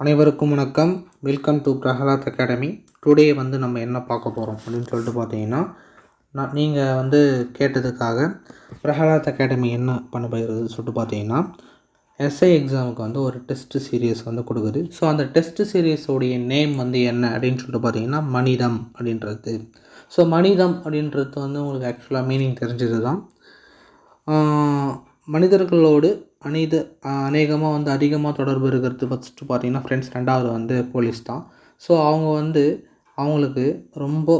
அனைவருக்கும் வணக்கம். Welcome to Prahlad academy today வந்து நம்ம என்ன பார்க்க போகிறோம் அப்படின்னு சொல்லிட்டு பார்த்தீங்கன்னா நான் நீங்கள் வந்து கேட்டதுக்காக பிரகலாத் அகாடமி என்ன பண்ண போகிறது சொல்லிட்டு பார்த்தீங்கன்னா எஸ்ஐ எக்ஸாமுக்கு வந்து ஒரு டெஸ்ட் சீரியஸ் வந்து கொடுக்குது. ஸோ அந்த டெஸ்ட் சீரியஸோடைய நேம் வந்து என்ன அப்படின்னு சொல்லிட்டு பார்த்தீங்கன்னா மனிதம் அப்படின்றது. ஸோ மனிதம் அப்படின்றது வந்து உங்களுக்கு ஆக்சுவலாக மீனிங் தெரிஞ்சது தான் மனிதர்களோடு அநீத அநேகமாக வந்து அதிகமாக தொடர்பு இருக்கிறது ஃபஸ்ட்டு பார்த்தீங்கன்னா ஃப்ரெண்ட்ஸ் ரெண்டாவது வந்து போலீஸ் தான். ஸோ அவங்க வந்து அவங்களுக்கு ரொம்ப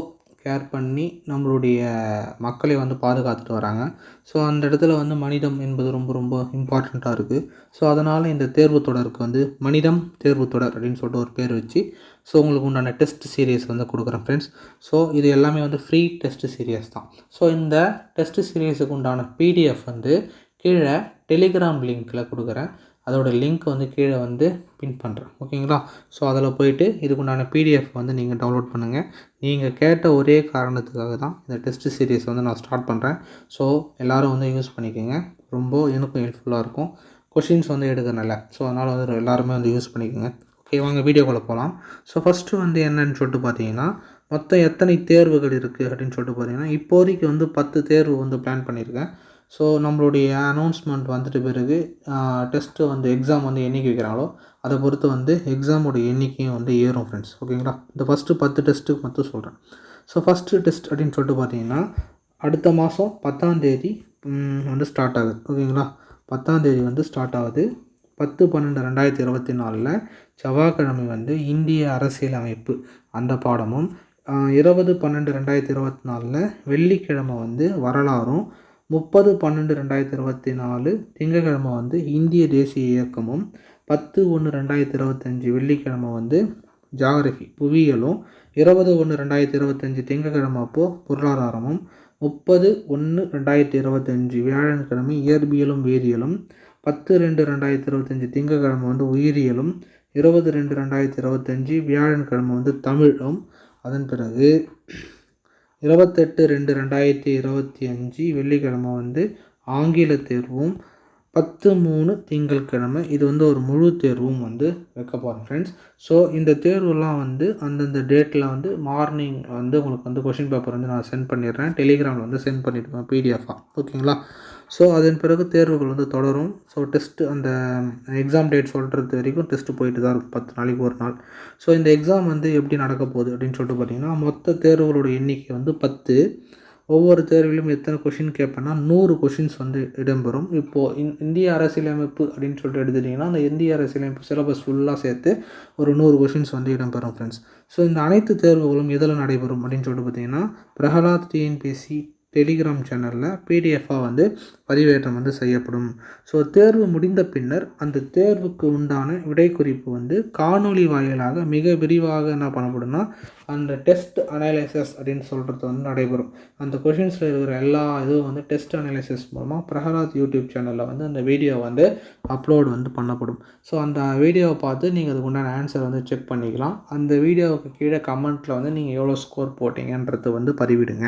கேர் பண்ணி நம்மளுடைய மக்களை வந்து பாதுகாத்துட்டு வராங்க. ஸோ அந்த இடத்துல வந்து மனிதம் என்பது ரொம்ப ரொம்ப இம்பார்ட்டண்ட்டாக இருக்குது ஸோ அதனால் இந்த தேர்வு தொடருக்கு வந்து மனிதம் தேர்வு தொடர் அப்படின்னு சொல்லிட்டு ஒரு பேர் வச்சு ஸோ உங்களுக்கு உண்டான டெஸ்ட் சீரியஸ் வந்து கொடுக்குறேன் ஃப்ரெண்ட்ஸ் ஸோ இது எல்லாமே வந்து ஃப்ரீ டெஸ்ட் சீரியஸ் தான். ஸோ இந்த டெஸ்ட் சீரியஸுக்கு உண்டான பிடிஎஃப் வந்து கீழே டெலிகிராம் லிங்க்கில் கொடுக்குறேன். அதோட லிங்க் வந்து கீழே வந்து பின் பண்ணுறேன் ஓகேங்களா ஸோ அதில் போயிட்டு இதுக்குண்டான பிடிஎஃப் வந்து நீங்கள் டவுன்லோட் பண்ணுங்கள் நீங்கள் கேட்ட ஒரே காரணத்துக்காக தான் இந்த டெஸ்ட் சீரியஸ் வந்து நான் ஸ்டார்ட் பண்ணுறேன் ஸோ எல்லோரும் வந்து யூஸ் பண்ணிக்கோங்க. ரொம்ப எனக்கும் ஹெல்ப்ஃபுல்லாக இருக்கும். கொஷின்ஸ் வந்து எடுக்கிறனால ஸோ அதனால் வந்து எல்லாருமே வந்து யூஸ் பண்ணிக்கோங்க. ஓகே வாங்க வீடியோக்குள்ளே போகலாம் ஸோ ஃபஸ்ட்டு வந்து என்னன்னு சொல்லிட்டு பார்த்தீங்கன்னா மொத்தம் எத்தனை தேர்வுகள் இருக்குது அப்படின்னு சொல்லிட்டு பார்த்தீங்கன்னா இப்போதைக்கு வந்து பத்து தேர்வு வந்து பிளான் பண்ணியிருக்கேன் ஸோ நம்மளுடைய அனௌன்ஸ்மெண்ட் வந்துட்டு பிறகு டெஸ்ட்டு வந்து எக்ஸாம் வந்து என்றைக்கு வைக்கிறாங்களோ அதை பொறுத்து வந்து எக்ஸாமோட எண்ணிக்கையும் வந்து ஏறும் ஃப்ரெண்ட்ஸ் ஓகேங்களா இந்த ஃபஸ்ட்டு பத்து டெஸ்ட்டுக்கு மட்டும் சொல்கிறேன் ஸோ ஃபஸ்ட்டு டெஸ்ட் அப்படின்னு சொல்லிட்டு பார்த்தீங்கன்னா அடுத்த மாதம் பத்தாம்தேதி வந்து ஸ்டார்ட் ஆகுது. ஓகேங்களா பத்தாம்தேதி வந்து ஸ்டார்ட் ஆகுது. பத்து பன்னெண்டு ரெண்டாயிரத்தி இருபத்தி நாலில் செவ்வாய்க்கிழமை வந்து இந்திய அரசியலமைப்பு அந்த பாடமும் இருபது பன்னெண்டு ரெண்டாயிரத்தி இருபத்தி நாலில் வெள்ளிக்கிழமை வந்து வரலாறும் முப்பது பன்னெண்டு ரெண்டாயிரத்தி இருபத்தி நாலு திங்கக்கிழமை வந்து இந்திய தேசிய இயக்கமும் பத்து ஒன்று ரெண்டாயிரத்தி இருபத்தஞ்சி வெள்ளிக்கிழமை வந்து ஜாகிரஃபி புவியியலும் இருபது ஒன்று ரெண்டாயிரத்தி இருபத்தஞ்சி திங்கக்கிழமை அப்போது பொருளாதாரமும் முப்பது ஒன்று ரெண்டாயிரத்தி இருபத்தஞ்சி வியாழக்கிழமை இயற்பியலும் வேதியியலும் பத்து ரெண்டு ரெண்டாயிரத்தி இருபத்தஞ்சி திங்கக்கிழமை வந்து உயிரியலும் இருபது ரெண்டு ரெண்டாயிரத்தி இருபத்தஞ்சி வியாழக்கிழமை வந்து தமிழும். அதன் பிறகு இருபத்தெட்டு ரெண்டு ரெண்டாயிரத்தி இருபத்தி அஞ்சு வெள்ளிக்கிழமை வந்து ஆங்கில தேர்வும் பத்து மூணு திங்கட்கிழமை இது வந்து ஒரு முழு தேர்வும் வந்து வைக்க போகிறோம் ஃப்ரெண்ட்ஸ் ஸோ இந்த தேர்வுலாம் வந்து அந்தந்த டேட்டில் வந்து மார்னிங் வந்து உங்களுக்கு வந்து கொஷின் பேப்பர் வந்து நான் சென்ட் பண்ணிடுறேன். டெலிகிராமில் வந்து சென்ட் பண்ணிவிடுவேன் பிடிஎஃபாக ஓகேங்களா ஸோ அதன் பிறகு தேர்வுகள் வந்து தொடரும். ஸோ டெஸ்ட்டு அந்த um, எக்ஸாம் டேட் சொல்கிறது வரைக்கும் டெஸ்ட்டு போயிட்டு தான் இருக்கும் பத்து நாளைக்கு ஒரு நாள். ஸோ இந்த எக்ஸாம் வந்து எப்படி நடக்க போகுது அப்படின்னு சொல்லிட்டு பார்த்தீங்கன்னா மொத்த தேர்வுகளோட எண்ணிக்கை வந்து பத்து. ஒவ்வொரு தேர்விலும் எத்தனை கொஷின் கேட்பேன்னா நூறு கொஷின்ஸ் வந்து இடம்பெறும். இப்போது இந் இந்திய அரசியலமைப்பு அப்படின்னு சொல்லிட்டு எடுத்துட்டிங்கன்னா அந்த இந்திய அரசியலமைப்பு சிலபஸ் ஃபுல்லாக சேர்த்து ஒரு நூறு கொஷின்ஸ் வந்து இடம்பெறும் ஃப்ரெண்ட்ஸ் ஸோ இந்த அனைத்து தேர்வுகளும் எதில் நடைபெறும் அப்படின்னு சொல்லிட்டு பார்த்தீங்கன்னா பிரகலாத் டிஎன்பிஎஸ்சி டெலிகிராம் சேனலில் பிடிஎஃபாக வந்து பதிவேற்றம் வந்து செய்யப்படும். ஸோ தேர்வு முடிந்த பின்னர் அந்த தேர்வுக்கு உண்டான விடை குறிப்பு வந்து காணொளி வாயிலாக மிக விரிவாக என்ன பண்ணப்படும்னா அந்த டெஸ்ட் அனலைசஸ் அப்படின்னு சொல்கிறது வந்து நடைபெறும். அந்த கொஷின்ஸில் இருக்கிற எல்லா இதுவும் வந்து டெஸ்ட் அனலைசிஸ் மூலமாக பிரஹராத் யூடியூப் சேனலில் வந்து அந்த வீடியோ வந்து அப்லோட் வந்து பண்ணப்படும். ஸோ அந்த வீடியோவை பார்த்து நீங்கள் அதுக்கு உண்டான ஆன்சர் வந்து செக் பண்ணிக்கலாம். அந்த வீடியோவுக்கு கீழே கமெண்ட்டில் வந்து நீங்கள் எவ்வளோ ஸ்கோர் போட்டீங்கன்றது வந்து பதிவிடுங்க.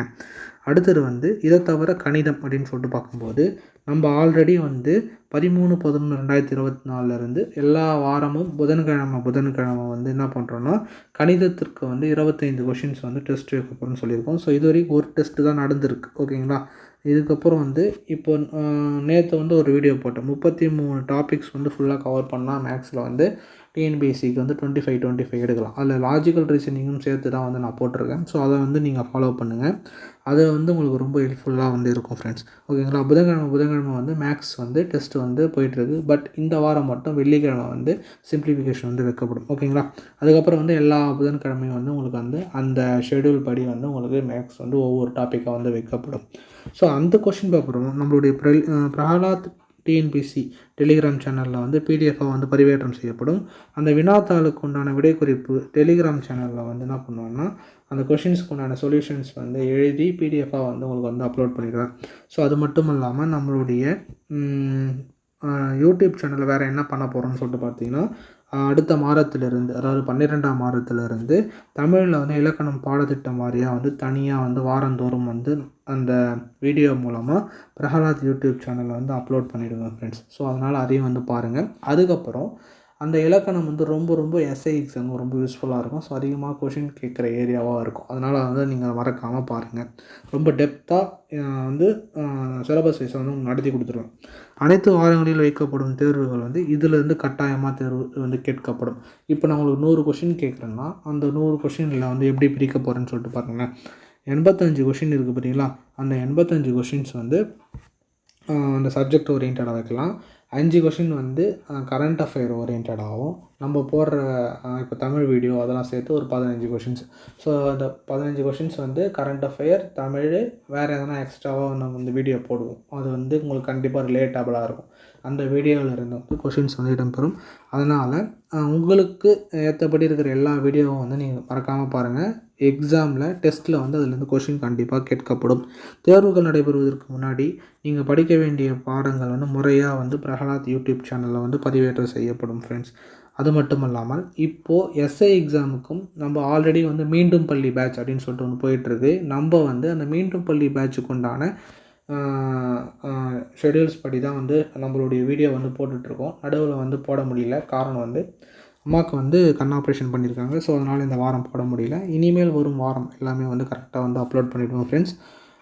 அடுத்தது வந்து இதை தவிர கணிதம் அப்படின்னு சொல்லிட்டு பார்க்கும்போது நம்ம ஆல்ரெடி வந்து பதிமூணு பதினொன்று ரெண்டாயிரத்தி இருபத்தி நாலுலேருந்து எல்லா வாரமும் புதன்கிழமை புதன்கிழமை வந்து என்ன பண்ணுறோன்னா கணிதத்திற்கு வந்து இருபத்தைந்து கொஷின்ஸ் வந்து டெஸ்ட் வைக்க போகிறோம்னு சொல்லியிருக்கோம். ஸோ இது வரைக்கும் ஒரு டெஸ்ட்டு தான் நடந்திருக்கு. ஓகேங்களா இதுக்கப்புறம் வந்து இப்போ நேற்று வந்து ஒரு வீடியோ போட்டேன் முப்பத்தி மூணு டாபிக்ஸ் வந்து ஃபுல்லாக கவர் பண்ணால் மேக்ஸில் வந்து டிஎன்பிஎஸ்சிக்கு வந்து டுவெண்ட்டி ஃபைவ் டுவெண்ட்டி ஃபைவ் எடுக்கலாம். அதில் லாஜிக்கல் ரீசனிங்கும் சேர்த்து தான் வந்து நான் போட்டிருக்கேன். ஸோ அதை வந்து நீங்கள் ஃபாலோ பண்ணுங்கள் அது வந்து உங்களுக்கு ரொம்ப ஹெல்ப்ஃபுல்லாக வந்து இருக்கும் ஃப்ரெண்ட்ஸ் ஓகேங்களா புதன்கிழமை புதன்கிழமை வந்து மேக்ஸ் வந்து டெஸ்ட் வந்து போயிட்டுருக்கு. பட் இந்த வாரம் மட்டும் வெள்ளிக்கிழமை வந்து சிம்பிளிஃபிகேஷன் வந்து வைக்கப்படும். ஓகேங்களா அதுக்கப்புறம் வந்து எல்லா புதன்கிழமையும் வந்து உங்களுக்கு வந்து அந்த ஷெடியூல் படி வந்து உங்களுக்கு மேக்ஸ் வந்து ஒவ்வொரு டாப்பிக்காக வந்து வைக்கப்படும். ஸோ அந்த கொஷின் பேப்பரும் நம்மளுடைய பிர- பிரகலாத் டிஎன்பிசி டெலிகிராம் சேனலில் வந்து பிடிஎஃபாக வந்து பதிவேற்றம் செய்யப்படும். அந்த வினாத்தாளுக்கு உண்டான விடைக்குறிப்பு டெலிகிராம் சேனலில் வந்து என்ன பண்ணுவேன்னா அந்த கொஷின்ஸ்க்கு உண்டான சொல்யூஷன்ஸ் வந்து எழுதி பிடிஎஃபாக வந்து உங்களுக்கு வந்து அப்லோட் பண்ணிடுவேன் ஸோ அது மட்டும் இல்லாமல் நம்மளுடைய யூடியூப் சேனலில் வேறு என்ன பண்ண போகிறோம்னு சொல்லிட்டு பார்த்தீங்கன்னா அடுத்த மாதத்துலேருந்து அதாவது பன்னிரெண்டாம் மாதத்திலிருந்து தமிழில் வந்து இலக்கணம் பாடத்திட்டம் வாரியாக வந்து தனியாக வந்து வாரந்தோறும் வந்து அந்த வீடியோ மூலமாக பிரகலாத் யூடியூப் சேனலில் வந்து அப்லோட் பண்ணிவிடுவேன் ஃப்ரெண்ட்ஸ் ஸோ அதனால் அதையும் வந்து பாருங்கள் அதுக்கப்புறம் அந்த இலக்கணம் வந்து ரொம்ப ரொம்ப எஸ்ஐ எக்ஸாம் ரொம்ப யூஸ்ஃபுல்லாக இருக்கும். ஸோ அதிகமாக கொஷின் கேட்குற ஏரியாவாக இருக்கும். அதனால் வந்து நீங்கள் மறக்காமல் பாருங்கள் ரொம்ப டெப்த்தாக வந்து சிலபஸ் வைஸை வந்து நடத்தி கொடுத்துருவேன். அனைத்து வாரங்களில் வைக்கப்படும் தேர்வுகள் வந்து இதிலேருந்து கட்டாயமாக தேர்வு வந்து கேட்கப்படும். இப்போ நான் உங்களுக்கு நூறு கொஷின் கேட்குறேன்னா அந்த நூறு கொஷினில் வந்து எப்படி பிரிக்க போகிறேன்னு சொல்லிட்டு பாருங்களேன். எண்பத்தஞ்சு கொஷின் இருக்குது பார்த்தீங்களா அந்த எண்பத்தஞ்சு கொஷின்ஸ் வந்து அந்த சப்ஜெக்ட் ஓரியன்டாக வைக்கலாம். அஞ்சு கொஷின் வந்து கரண்ட் அஃபேர் ஓரியன்டாகவும் நம்ம போடுற இப்போ தமிழ் வீடியோ அதெல்லாம் சேர்த்து ஒரு பதினஞ்சு கொஷின்ஸ் ஸோ அந்த பதினஞ்சு கொஷின்ஸ் வந்து கரண்ட் அஃபேர் தமிழ் வேறு எதனா எக்ஸ்ட்ராவாக நம்ம இந்த வீடியோ போடுவோம். அது வந்து உங்களுக்கு கண்டிப்பாக ரிலேட்டபுளாக இருக்கும். அந்த வீடியோவில் இருந்து வந்து கொஷின்ஸ் வந்து இடம்பெறும். அதனால் உங்களுக்கு ஏற்றபடி இருக்கிற எல்லா வீடியோவும் வந்து நீங்கள் மறக்காமல் பாருங்கள் எக்ஸாமில் டெஸ்ட்டில் வந்து அதுலேருந்து கொஷின் கண்டிப்பாக கேட்கப்படும். தேர்வுகள் நடைபெறுவதற்கு முன்னாடி நீங்கள் படிக்க வேண்டிய பாடங்கள் வந்து முறையாக வந்து பிரகலாத் யூடியூப் சேனலில் வந்து பதிவேற்றம் செய்யப்படும் ஃப்ரெண்ட்ஸ் அது மட்டும் இல்லாமல் இப்போது எஸ்ஐ எக்ஸாமுக்கும் நம்ம ஆல்ரெடி வந்து மீண்டும் பள்ளி பேட்ச் அப்படின்னு சொல்லிட்டு ஒன்று போயிட்டுருக்கு. நம்ம வந்து அந்த மீண்டும் பள்ளி பேட்சுக்கு உண்டான ஷெடியூல்ஸ் படி தான் வந்து நம்மளுடைய வீடியோ வந்து போட்டுட்ருக்கோம் நடுவில் வந்து போட முடியல. காரணம் வந்து அம்மாவுக்கு வந்து கண் ஆப்ரேஷன் பண்ணியிருக்காங்க ஸோ அதனால் இந்த வாரம் போட முடியல. இனிமேல் வரும் வாரம் எல்லாமே வந்து கரெக்டாக வந்து அப்லோட் பண்ணிவிடுவோம் ஃப்ரெண்ட்ஸ்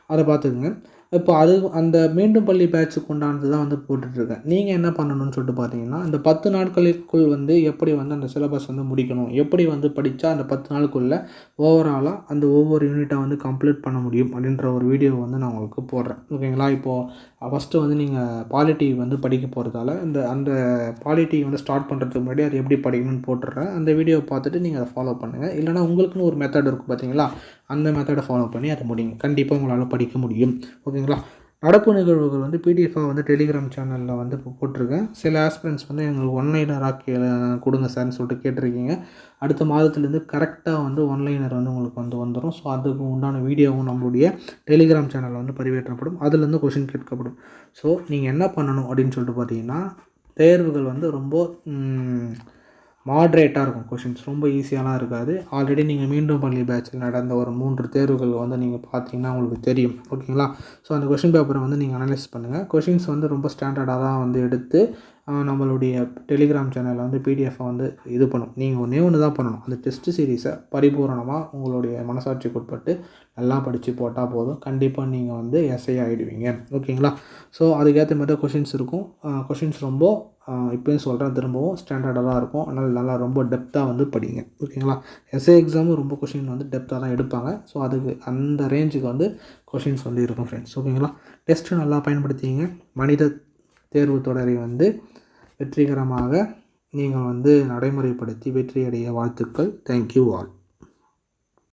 அதை பார்த்துக்குங்க. இப்போ அது அந்த மீண்டும் பள்ளி பேட்சுக்கு உண்டானது தான் வந்து போட்டுட்ருக்கேன். நீங்கள் என்ன பண்ணணும்னு சொல்லிட்டு பார்த்தீங்கன்னா இந்த பத்து நாட்களுக்குள் வந்து எப்படி வந்து அந்த சிலபஸ் வந்து முடிக்கணும் எப்படி வந்து படித்தா அந்த பத்து நாளுக்குள்ளே ஓவராலாக அந்த ஒவ்வொரு யூனிட்டை வந்து கம்ப்ளீட் பண்ண முடியும் அப்படின்ற ஒரு வீடியோ வந்து நான் உங்களுக்கு போடுறேன். ஓகேங்களா இப்போது ஃபஸ்ட்டு வந்து நீங்கள் பாலிட்டி வந்து படிக்க போகிறதால இந்த அந்த பாலிட்டி வந்து ஸ்டார்ட் பண்ணுறதுக்கு முன்னாடி அது எப்படி படிக்கணும்னு போட்டுடுறேன். அந்த வீடியோ பார்த்துட்டு நீங்கள் அதை ஃபாலோ பண்ணுங்கள் இல்லைனா உங்களுக்குன்னு ஒரு மெத்தட் இருக்கும் பார்த்தீங்களா அந்த மெத்தடை ஃபாலோ பண்ணி அதை முடியுங்க கண்டிப்பாக உங்களால் படிக்க முடியும். ஓகேங்களா? நடப்பு நிகழ்வுகள் வந்து பிடிஎஃபாக வந்து டெலிகிராம் சேனலில் வந்து இப்போ போட்டிருக்கேன். சில ஆஸ்பிரன்ஸ் வந்து எங்களுக்கு ஒன்லைனர் ஆக்கி கொடுங்க சார்னு சொல்லிட்டு கேட்டிருக்கீங்க. அடுத்த மாதத்துலேருந்து கரெக்டாக வந்து ஒன்லைனர் வந்து உங்களுக்கு வந்து வந்துடும் ஸோ அதுக்கு உண்டான வீடியோவும் நம்மளுடைய டெலிகிராம் சேனலில் வந்து பதிவேற்றப்படும். அதுலேருந்து கொஷின் கேட்கப்படும். ஸோ நீங்கள் என்ன பண்ணணும் அப்படின்னு சொல்லிட்டு பார்த்தீங்கன்னா தேர்வுகள் வந்து ரொம்ப மாட்ரேட்டாக இருக்கும் கொஷின்ஸ் ரொம்ப ஈஸியாலாம் இருக்காது. ஆல்ரெடி நீங்கள் மீண்டும் பள்ளி பேட்சில் நடந்த ஒரு மூன்று தேர்வுகள் வந்து நீங்கள் பார்த்தீங்கன்னா உங்களுக்கு தெரியும். ஓகேங்களா ஸோ அந்த கொஷின் பேப்பரை வந்து நீங்கள் அனலைஸ் பண்ணுங்கள் கொஷின்ஸ் வந்து ரொம்ப ஸ்டாண்டர்டாக தான் வந்து எடுத்து நம்மளுடைய டெலிகிராம் சேனலில் வந்து பிடிஎஃப்பை வந்து இது பண்ணும். நீங்கள் ஒன்றே ஒன்று தான் பண்ணணும். அந்த டெஸ்ட்டு சீரீஸை பரிபூரணமாக உங்களுடைய மனசாட்சிக்கு உட்பட்டு நல்லா படித்து போட்டால் போதும். கண்டிப்பாக நீங்கள் வந்து எஸ்ஐ ஆகிடுவீங்க ஓகேங்களா ஸோ அதுக்கேற்ற மாதிரி தான் கொஷின்ஸ் இருக்கும். கொஷின்ஸ் ரொம்ப இப்போயும் சொல்கிறேன் திரும்பவும் ஸ்டாண்டர்டாக தான் இருக்கும். அதனால் நல்லா ரொம்ப டெப்த்தாக வந்து படிங்க. ஓகேங்களா? எஸ்ஏ எக்ஸாமும் ரொம்ப கொஷின் வந்து டெப்த்தாக தான் எடுப்பாங்க. ஸோ அதுக்கு அந்த ரேஞ்சுக்கு வந்து கொஷின்ஸ் வந்து இருக்கும் ஃப்ரெண்ட்ஸ் ஓகேங்களா? டெஸ்ட்டு நல்லா பயன்படுத்திங்க மனித தேர்வு தொடரை வந்து வெற்றிகரமாக நீங்கள் வந்து நடைமுறைப்படுத்தி வெற்றியடைய வாழ்த்துக்கள். Thank you all